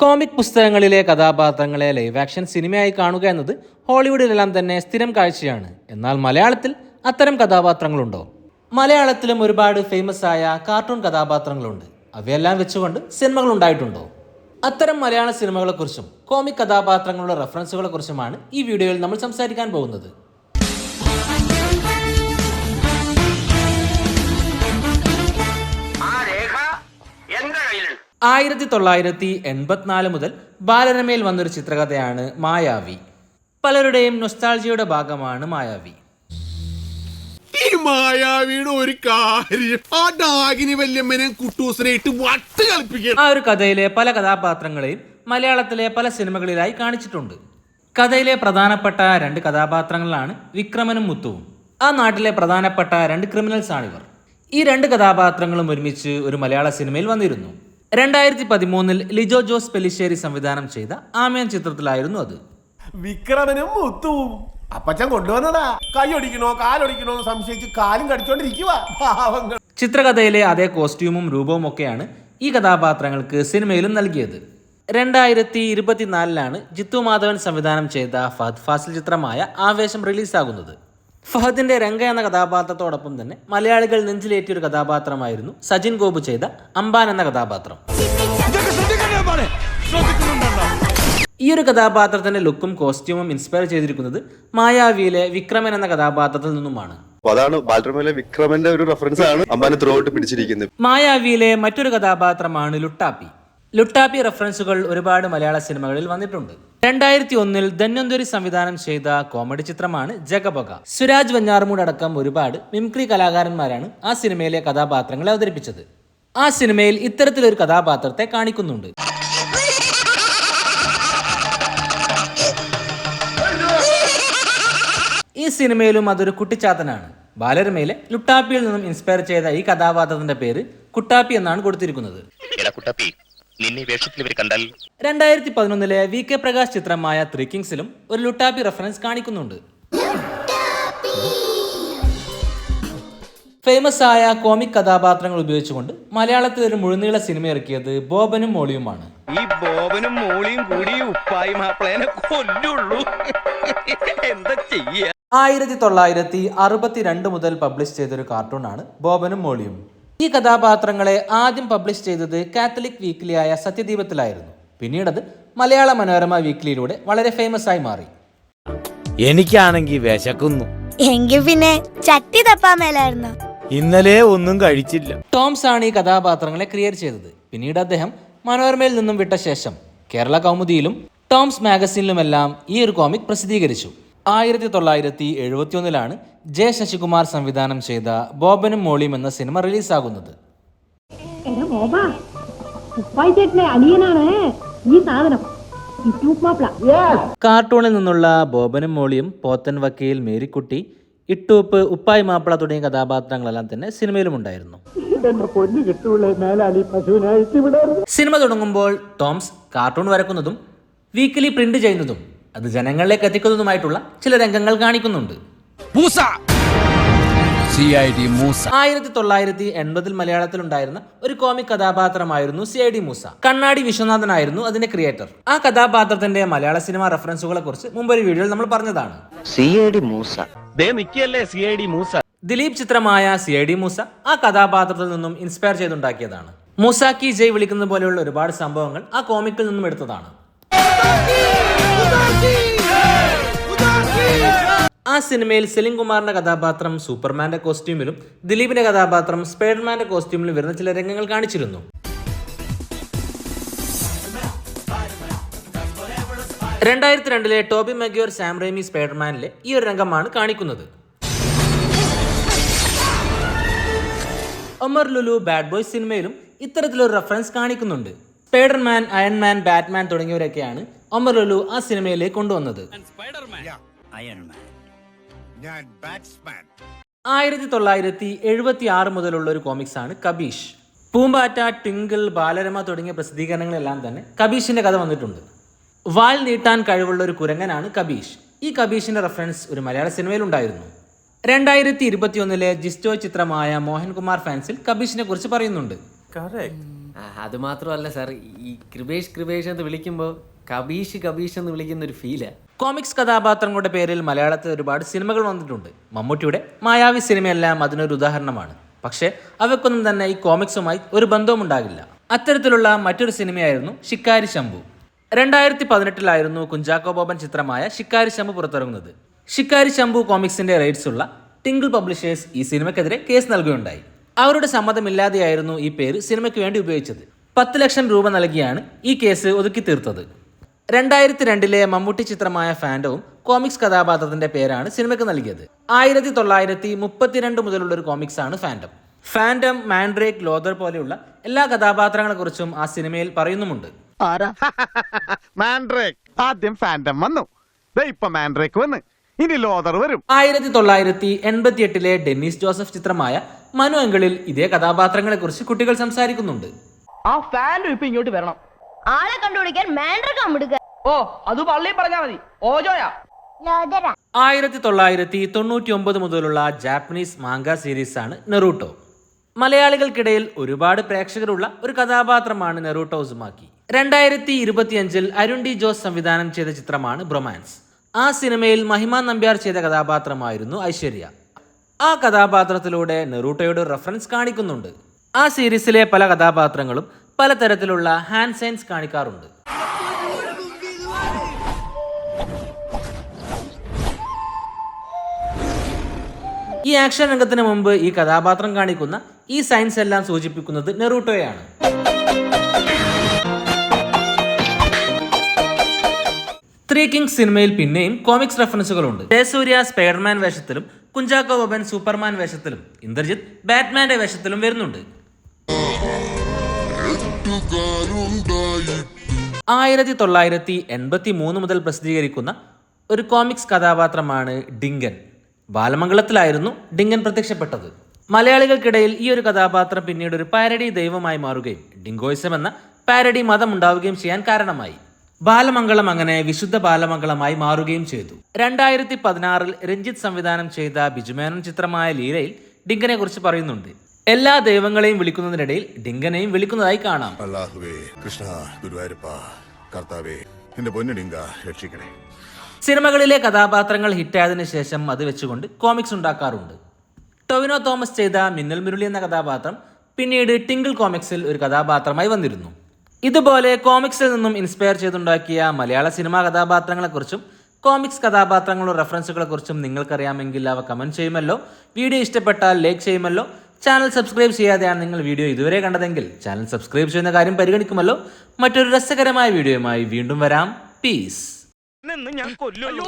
Comic പുസ്തകങ്ങളിലെ കഥാപാത്രങ്ങളെ live action സിനിമയായി കാണുക എന്നത് ഹോളിവുഡിലെല്ലാം തന്നെ സ്ഥിരം കാഴ്ചയാണ്. എന്നാൽ മലയാളത്തിൽ അത്തരം കഥാപാത്രങ്ങളുണ്ടോ? മലയാളത്തിലും ഒരുപാട് ഫേമസ് ആയ കാർട്ടൂൺ കഥാപാത്രങ്ങളുണ്ട്. അവയെല്ലാം വെച്ചുകൊണ്ട് സിനിമകൾ ഉണ്ടായിട്ടുണ്ടോ? അത്തരം മലയാള സിനിമകളെക്കുറിച്ചും കോമിക് കഥാപാത്രങ്ങളുടെ റെഫറൻസുകളെക്കുറിച്ചുമാണ് ഈ വീഡിയോയിൽ നമ്മൾ സംസാരിക്കാൻ പോകുന്നത്. ആയിരത്തി തൊള്ളായിരത്തി എൺപത്തിനാല് മുതൽ ബാലരമയിൽ വന്നൊരു ചിത്രകഥയാണ് മായാവി. പലരുടെയും നൊസ്റ്റാൾജിയുടെ ഭാഗമാണ് മായാവി. ഈ മായാവിയുടെ ഒരു കാര്യം ആ ഡാഗിനി വല്യമ്മനെ കുട്ടൂസിനെ ഇട്ട് വട്ട് ആ ഒരു കഥയിലെ പല കഥാപാത്രങ്ങളെയും മലയാളത്തിലെ പല സിനിമകളിലായി കാണിച്ചിട്ടുണ്ട്. കഥയിലെ പ്രധാനപ്പെട്ട രണ്ട് കഥാപാത്രങ്ങളാണ് വിക്രമനും മുത്തുവും. ആ നാട്ടിലെ പ്രധാനപ്പെട്ട രണ്ട് ക്രിമിനൽസ് ആണിവർ ഈ രണ്ട് കഥാപാത്രങ്ങളും ഒരുമിച്ച് ഒരു മലയാള സിനിമയിൽ വന്നിരുന്നു. രണ്ടായിരത്തി പതിമൂന്നിൽ ലിജോ ജോസ് പെലിശ്ശേരി സംവിധാനം ചെയ്ത ആമയൻ ചിത്രത്തിലായിരുന്നു അത്. വിക്രമനും മുത്തുവും അപ്പച്ചൻ കൊണ്ടുവന്നതാ. കൈ ഒടിക്കണോ കാലൊടിക്കണോ എന്ന് സംശയിച്ച് കാലും കടിച്ചോണ്ടിരിക്കുക പാവങ്ങൾ. ചിത്രകഥയിലെ അതേ കോസ്റ്റ്യൂമും രൂപവും ഒക്കെയാണ് ഈ കഥാപാത്രങ്ങൾക്ക് സിനിമയിലും നൽകിയത്. രണ്ടായിരത്തി ഇരുപത്തിനാലിലാണ് ജിത്തു മാധവൻ സംവിധാനം ചെയ്ത ഫഹദ് ഫാസിൽ ചിത്രമായ ആവേശം റിലീസാകുന്നത്. ഫഹദിന്റെ രംഗ എന്ന കഥാപാത്രത്തോടൊപ്പം തന്നെ മലയാളികൾ നെഞ്ചിലേറ്റിയ ഒരു കഥാപാത്രമായിരുന്നു സജിൻ ഗോപു ചെയ്ത അംബാൻ എന്ന കഥാപാത്രം. ഈ ഒരു കഥാപാത്രത്തിന്റെ ലുക്കും കോസ്റ്റ്യൂമും ഇൻസ്പയർ ചെയ്തിരിക്കുന്നത് മായാവിയിലെ വിക്രമൻ എന്ന കഥാപാത്രത്തിൽ നിന്നുമാണ്. അതാണ് ബാലരമയിലെ വിക്രമന്റെ ഒരു റെഫറൻസ് ആണ് അമ്പാനെ ത്രൂ ഔട്ട് പിടിച്ചിരിക്കുന്നത്. മായാവിയിലെ മറ്റൊരു കഥാപാത്രമാണ് ലുട്ടാപ്പി. ലുട്ടാപ്പി റെഫറൻസുകൾ ഒരുപാട് മലയാള സിനിമകളിൽ വന്നിട്ടുണ്ട്. രണ്ടായിരത്തി ഒന്നിൽ ധന്വന്തരി സംവിധാനം ചെയ്ത കോമഡി ചിത്രമാണ് ജഗബഗ സുരാജ് വെഞ്ഞാറമൂട് അടക്കം ഒരുപാട് മിംക്രി കലാകാരന്മാരാണ് ആ സിനിമയിലെ കഥാപാത്രങ്ങളെ അവതരിപ്പിച്ചത്. ആ സിനിമയിൽ ഇത്തരത്തിലൊരു കഥാപാത്രത്തെ കാണിക്കുന്നുണ്ട്. ഈ സിനിമയിലും അതൊരു കുട്ടിച്ചാത്തനാണ്. ബാലരമയിലെ ലുട്ടാപ്പിയിൽ നിന്നും ഇൻസ്പയർ ചെയ്ത ഈ കഥാപാത്രത്തിന്റെ പേര് കുട്ടാപ്പി എന്നാണ് കൊടുത്തിരിക്കുന്നത്. നിന്നെ വേഷത്തിൽ ഇവർ കണ്ടാൽ രണ്ടായിരത്തി പതിനൊന്നിലെ വി കെ പ്രകാശ് ചിത്രമായ ത്രീ കിങ്സിലും ഒരു ലുട്ടാപ്പി റെഫറൻസ് കാണിക്കുന്നുണ്ട്. ഫേമസ് ആയ കോമിക് കഥാപാത്രങ്ങൾ ഉപയോഗിച്ചുകൊണ്ട് മലയാളത്തിൽ ഒരു മുഴുനീള സിനിമ ഇറക്കിയത് ബോബനും മോളിയുമാണ്. ഈ ബോബനും മോളിയും കൂടി ഉപ്പായി മാപ്പിളേനെ കൊല്ലുള്ളൂ. എന്താ ആയിരത്തി തൊള്ളായിരത്തി അറുപത്തിരണ്ട് മുതൽ പബ്ലിഷ് ചെയ്തൊരു കാർട്ടൂണാണ് ബോബനും മോളിയും. ഈ കഥാപാത്രങ്ങളെ ആദ്യം പബ്ലിഷ് ചെയ്തത് കാത്തലിക് വീക്കിലിയായ സത്യദീപത്തിലായിരുന്നു. പിന്നീടത് മലയാള മനോരമ വീക്കിലിയിലൂടെ വളരെ ഫേമസ് ആയി മാറി. എനിക്കാണെങ്കിൽ വിശക്കുന്നു. എങ്കിൽ പിന്നെ ചട്ടി തപ്പാൻ മേലായിരുന്നു? ഇന്നലെ ഒന്നും കഴിച്ചില്ല. ടോംസ് ആണ് ഈ കഥാപാത്രങ്ങളെ ക്രിയേറ്റ് ചെയ്തത്. പിന്നീട് അദ്ദേഹം മനോരമയിൽ നിന്നും വിട്ട ശേഷം കേരള കൗമുദിയിലും ടോംസ് മാഗസിനിലുമെല്ലാം ഈ ഒരു കോമിക് പ്രസിദ്ധീകരിച്ചു. ആയിരത്തി തൊള്ളായിരത്തി എഴുപത്തിയൊന്നിലാണ് ജെ ശശികുമാർ സംവിധാനം ചെയ്ത ബോബനും മോളിയും എന്ന സിനിമ റിലീസാകുന്നത്. കാർട്ടൂണിൽ നിന്നുള്ള ബോബനും മോളിയും പോത്തൻ വക്കീൽ മേരിക്കുട്ടി ഇട്ടൂപ്പ് ഉപ്പായി മാപ്പിള തുടങ്ങിയ കഥാപാത്രങ്ങളെല്ലാം തന്നെ സിനിമയിലും ഉണ്ടായിരുന്നു. സിനിമ തുടങ്ങുമ്പോൾ ടോംസ് കാർട്ടൂൺ വരക്കുന്നതും വീക്കിലി പ്രിന്റ് ചെയ്യുന്നതും അത് ജനങ്ങളിലേക്ക് എത്തിക്കുന്നതുമായിട്ടുള്ള ചില രംഗങ്ങൾ കാണിക്കുന്നുണ്ട്. ആയിരത്തി തൊള്ളായിരത്തി എൺപതിൽ മലയാളത്തിൽ ഉണ്ടായിരുന്ന ഒരു കോമിക് കഥാപാത്രമായിരുന്നു സി ഐ ഡി മൂസ. കണ്ണാടി വിശ്വനാഥനായിരുന്നു അതിന്റെ ക്രിയേറ്റർ ആ കഥാപാത്രത്തിന്റെ മലയാള സിനിമ റെഫറൻസുകളെ കുറിച്ച് മുമ്പൊരു വീഡിയോയിൽ നമ്മൾ പറഞ്ഞതാണ്. C I D Moosa. C I D Moosa? Dileep ചിത്രമായ സി ഐ ഡി മൂസ ആ കഥാപാത്രത്തിൽ നിന്നും ഇൻസ്പയർ ചെയ്തുണ്ടാക്കിയതാണ്. മൂസാക്കി ജയ് വിളിക്കുന്നത് പോലെയുള്ള ഒരുപാട് സംഭവങ്ങൾ ആ കോമിക്കിൽ നിന്നും എടുത്തതാണ്. സിനിമയിൽ സെലിം കുമാറിന്റെ കഥാപാത്രം സൂപ്പർമാന്റെ കോസ്റ്റ്യൂമിലും ദിലീപിന്റെ കഥാപാത്രം സ്പൈഡർമാന്റെ കോസ്റ്റ്യൂമിലും വരുന്ന ചില രംഗങ്ങൾ കാണിച്ചിരുന്നു. രണ്ടായിരത്തി രണ്ടിലെ ടോബി മെഗ്യോർ സാംറേമി സ്പൈഡർമാനിലെ ഈ ഒരു രംഗമാണ് കാണിക്കുന്നത്. ഒമർ ലുലു ബാഡ് ബോയ് സിനിമയിലും ഇത്തരത്തിലൊരു റെഫറൻസ് കാണിക്കുന്നുണ്ട്. സ്പൈഡർമാൻ അയൺമാൻ ബാറ്റ്മാൻ തുടങ്ങിയവരൊക്കെയാണ് ഒമർ ലുലു ആ സിനിമയിലേക്ക് കൊണ്ടുവന്നത്. ആയിരത്തി തൊള്ളായിരത്തി എഴുപത്തി ആറ് മുതലുള്ള ഒരു കോമിക്സ് ആണ് കബീഷ്. പൂമ്പാറ്റ ട്വിങ്കിൾ ബാലരമ തുടങ്ങിയ പ്രസിദ്ധീകരണങ്ങളെല്ലാം തന്നെ കബീഷിന്റെ കഥ വന്നിട്ടുണ്ട്. വാൽ നീട്ടാൻ കഴിവുള്ള ഒരു കുരങ്ങനാണ് കബീഷ്. ഈ കബീഷിന്റെ റെഫറൻസ് ഒരു മലയാള സിനിമയിൽ ഉണ്ടായിരുന്നു. രണ്ടായിരത്തി ഇരുപത്തിയൊന്നിലെ ജിസ്റ്റോ ചിത്രമായ മോഹൻകുമാർ ഫാൻസിൽ കബീഷിനെ കുറിച്ച് പറയുന്നുണ്ട്. അത് മാത്രമല്ല സാർ ഈ കൃപേഷ് കൃപേഷ് എന്ന് വിളിക്കുമ്പോൾ കബീഷ് കബീഷ് എന്ന് വിളിക്കുന്ന ഒരു ഫീൽ കോമിക്സ് കഥാപാത്രങ്ങളുടെ പേരിൽ മലയാളത്തിൽ ഒരുപാട് സിനിമകൾ വന്നിട്ടുണ്ട്. മമ്മൂട്ടിയുടെ മായാവി സിനിമയെല്ലാം അതിനൊരു ഉദാഹരണമാണ്. പക്ഷേ അവയ്ക്കൊന്നും തന്നെ ഈ കോമിക്സുമായി ഒരു ബന്ധവും ഉണ്ടാകില്ല. അത്തരത്തിലുള്ള മറ്റൊരു സിനിമയായിരുന്നു ഷിക്കാരി ശംഭു. രണ്ടായിരത്തി പതിനെട്ടിലായിരുന്നു കുഞ്ചാക്കോ ബോബൻ ചിത്രമായ ഷിക്കാരി ശംഭു പുറത്തിറങ്ങുന്നത്. ഷിക്കാരി ശംഭു കോമിക്സിന്റെ റൈറ്റ്സ് ഉള്ള ടിങ്കിൾ പബ്ലിഷേഴ്സ് ഈ സിനിമയ്ക്കെതിരെ കേസ് നൽകുകയുണ്ടായി. അവരുടെ സമ്മതമില്ലാതെയായിരുന്നു ഈ പേര് സിനിമയ്ക്ക് വേണ്ടി ഉപയോഗിച്ചത്. പത്ത് ലക്ഷം രൂപ നൽകിയാണ് ഈ കേസ് ഒതുക്കി തീർത്തത്. രണ്ടായിരത്തി രണ്ടിലെ മമ്മൂട്ടി ചിത്രമായ ഫാൻഡവും കോമിക്സ് കഥാപാത്രത്തിന്റെ പേരാണ് സിനിമയ്ക്ക് നൽകിയത്. ആയിരത്തി തൊള്ളായിരത്തി മുപ്പത്തിരണ്ട് മുതലുള്ള ഒരു കോമിക്സ് ആണ് ഫാൻഡം ഫാൻഡം മാൻഡ്രേക്ക് ലോദർ പോലെയുള്ള എല്ലാ കഥാപാത്രങ്ങളെ കുറിച്ചും ആ സിനിമയിൽ പറയുന്നുമുണ്ട്. മാൻഡ്രേക്ക്. ആദ്യം ഫാൻഡം വന്നു. ദേ ഇപ്പൊ മാൻഡ്രേക്ക് വന്ന്. ഇനി ലോതർ വരും. ആയിരത്തി തൊള്ളായിരത്തി എൺപത്തി എട്ടിലെ ഡെന്നിസ് ജോസഫ് ചിത്രമായ മനു അങ്കിളിൽ ഇതേ കഥാപാത്രങ്ങളെ കുറിച്ച് കുട്ടികൾ സംസാരിക്കുന്നുണ്ട്. ആ ഫാൻഡം ഇപ്പൊ ഇങ്ങോട്ട് വരണം. ആളെ കണ്ടുപിടിക്കാൻ മാൻഡ്രേക്ക് ഓ അത് പള്ളി പറഞ്ഞാ മതി. ഓജോയാ. ആയിരത്തി തൊള്ളായിരത്തി തൊണ്ണൂറ്റി ഒമ്പത് മുതലുള്ള ജാപ്പനീസ് മാങ്ക സീരീസാണ് നെറൂട്ടോ. മലയാളികൾക്കിടയിൽ ഒരുപാട് പ്രേക്ഷകരുള്ള ഒരു കഥാപാത്രമാണ് നെറൂട്ടോ ഉസുമാക്കി. രണ്ടായിരത്തി ഇരുപത്തിയഞ്ചിൽ അരുൺ ഡി ജോസ് സംവിധാനം ചെയ്ത ചിത്രമാണ് ബ്രൊമാൻസ്. ആ സിനിമയിൽ മഹിമ നമ്പ്യാർ ചെയ്ത കഥാപാത്രമായിരുന്നു ഐശ്വര്യ. ആ കഥാപാത്രത്തിലൂടെ നെറൂട്ടോയുടെ റെഫറൻസ് കാണിക്കുന്നുണ്ട്. ആ സീരീസിലെ പല കഥാപാത്രങ്ങളും പലതരത്തിലുള്ള ഹാൻഡ് സൈൻസ് കാണിക്കാറുണ്ട്. ഈ ആക്ഷൻ രംഗത്തിന് മുമ്പ് ഈ കഥാപാത്രം കാണിക്കുന്ന ഈ സയൻസ് എല്ലാം സൂചിപ്പിക്കുന്നത് നെറൂട്ടോയാണ്. ത്രീ കിങ്സ് സിനിമയിൽ പിന്നെയും കോമിക്സ് റെഫറൻസുകളുണ്ട്. ജയസൂര്യ സ്പൈഡർമാൻ വേഷത്തിലും കുഞ്ചാക്കോ ബോബൻ സൂപ്പർമാൻ വേഷത്തിലും ഇന്ദ്രജിത്ത് ബാറ്റ്മാന്റെ വേഷത്തിലും വരുന്നുണ്ട്. ആയിരത്തി തൊള്ളായിരത്തി എൺപത്തി മൂന്ന് മുതൽ പ്രസിദ്ധീകരിക്കുന്ന ഒരു കോമിക്സ് കഥാപാത്രമാണ് ഡിങ്കൻ. ബാലമംഗളത്തിലായിരുന്നു ഡിങ്കൻ പ്രത്യക്ഷപ്പെട്ടത്. മലയാളികൾക്കിടയിൽ ഈ ഒരു കഥാപാത്രം പിന്നീട് ഒരു പാരഡി ദൈവമായി മാറുകയും ഡിങ്കോയിസം എന്ന പാരഡി മതം ഉണ്ടാവുകയും ചെയ്യാൻ കാരണമായി. ബാലമംഗളം അങ്ങനെ വിശുദ്ധ ബാലമംഗളമായി മാറുകയും ചെയ്തു. രണ്ടായിരത്തി പതിനാറിൽ രഞ്ജിത്ത് സംവിധാനം ചെയ്ത ബിജുമേനൻ ചിത്രമായ ലീലയിൽ ഡിങ്കനെ കുറിച്ച് പറയുന്നുണ്ട്. എല്ലാ ദൈവങ്ങളെയും വിളിക്കുന്നതിനിടയിൽ ഡിങ്കനെയും വിളിക്കുന്നതായി കാണാം. കൃഷ്ണ ഗുരുവായൂരപ്പ കർത്താവേ എന്റെ പൊന്നടിങ്ക രക്ഷിക്കണേ. സിനിമകളിലെ കഥാപാത്രങ്ങൾ ഹിറ്റായതിനു ശേഷം അത് വെച്ചുകൊണ്ട് കോമിക്സ് ഉണ്ടാക്കാറുണ്ട്. ടൊവിനോ തോമസ് ചെയ്ത മിന്നൽ മുരളി എന്ന കഥാപാത്രം പിന്നീട് ടിങ്കിൾ കോമിക്സിൽ ഒരു കഥാപാത്രമായി വന്നിരുന്നു. ഇതുപോലെ കോമിക്സിൽ നിന്നും ഇൻസ്പയർ ചെയ്തുണ്ടാക്കിയ മലയാള സിനിമാ കഥാപാത്രങ്ങളെക്കുറിച്ചും കോമിക്സ് കഥാപാത്രങ്ങളോ റെഫറൻസുകളെക്കുറിച്ചും നിങ്ങൾക്കറിയാമെങ്കിൽ അവ കമന്റ് ചെയ്യുമല്ലോ. വീഡിയോ ഇഷ്ടപ്പെട്ടാൽ ലൈക്ക് ചെയ്യുമല്ലോ. ചാനൽ സബ്സ്ക്രൈബ് ചെയ്യാതെയാണ് നിങ്ങൾ വീഡിയോ ഇതുവരെ കണ്ടതെങ്കിൽ ചാനൽ സബ്സ്ക്രൈബ് ചെയ്യുന്ന കാര്യം പരിഗണിക്കുമല്ലോ. മറ്റൊരു രസകരമായ വീഡിയോയുമായി വീണ്ടും വരാം. പീസ് നിന്ന് ഞാൻ കൊല്ലുള്ളൂ